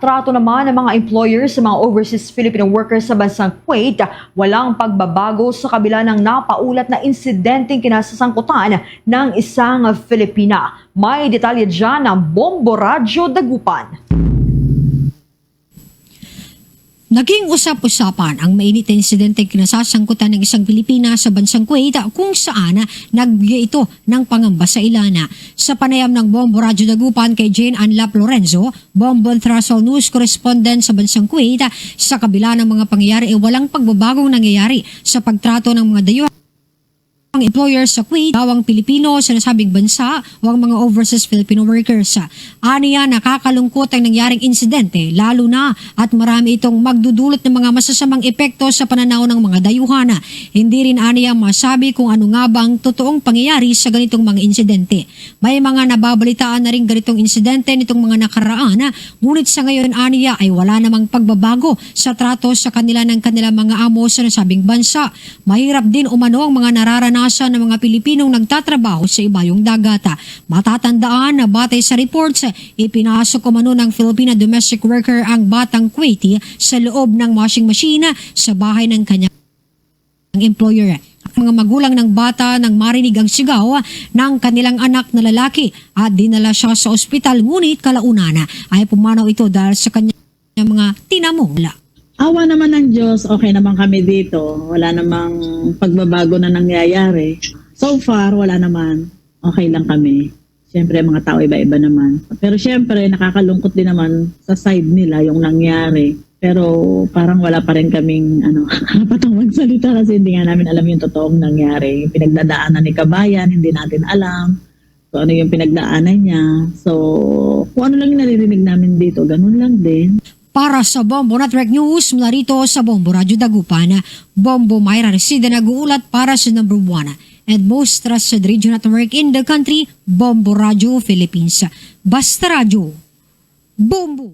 Trato naman ng mga employers sa mga overseas Filipino workers sa bansang Kuwait, walang pagbabago sa kabila ng napaulat na insidenteng kinasasangkutan ng isang Filipina. May detalye dyan ng Bombo Radyo Dagupan. Naging usap-usapan ang mainit na insidente kinasasangkutan ng isang Pilipina sa bansang Kuwait kung saan nagbigay ito ng pangamba sa ilana. Sa panayam ng Bombo Radyo Dagupan kay Jane Anlap Lorenzo, Bombo Thrasol News correspondent sa bansang Kuwait, sa kabila ng mga pangyayari ay walang pagbabagong nangyayari sa pagtrato ng mga dayuhan ang employer sa Kuwait, bawang Pilipino sa nasabing bansa o ang mga overseas Filipino workers. Aniya, nakakalungkot ang nangyaring insidente, lalo na at marami itong magdudulot ng mga masasamang epekto sa pananaw ng mga dayuhan. Hindi rin aniya masabi kung ano nga ba ang totoong pangyayari sa ganitong mga insidente. May mga nababalitaan na rin ganitong insidente nitong mga nakaraan, ngunit sa ngayon aniya ay wala namang pagbabago sa trato sa kanila ng kanilang mga amo sa nasabing bansa. Mahirap din umano ang mga nararanasan ng mga Pilipinong nagtatrabaho sa ibayong dagata. Matatandaan na batay sa reports, ipinasok umano ng Filipina domestic worker ang batang Kuwaiti sa loob ng washing machine sa bahay ng kanyang employer. Mga magulang ng bata nang marinig ang sigaw ng kanilang anak na lalaki at dinala siya sa ospital ngunit kalaunan ay pumanaw ito dahil sa kanyang mga tinamula. Awa naman ng Diyos, okay naman kami dito. Wala namang pagbabago na nangyayari. So far, wala naman. Okay lang kami. Siyempre, mga tao iba-iba naman. Pero siyempre, nakakalungkot din naman sa side nila yung nangyari. Pero parang wala pa rin kaming ano, karapatang magsalita kasi hindi nga namin alam yung totoong nangyari. Yung pinagdadaanan ni Kabayan, hindi natin alam kung ano yung pinagdaanan niya. So, kung ano lang yung naririnig namin dito, ganun lang din. Para sa Bombo Network News, mula rito sa Bombo Radyo Dagupan, Bombo Mayra Resida nag-uulat para sa number one and most trusted radio network in the country, Bombo Radyo Philippines. Basta Radyo. Bombo!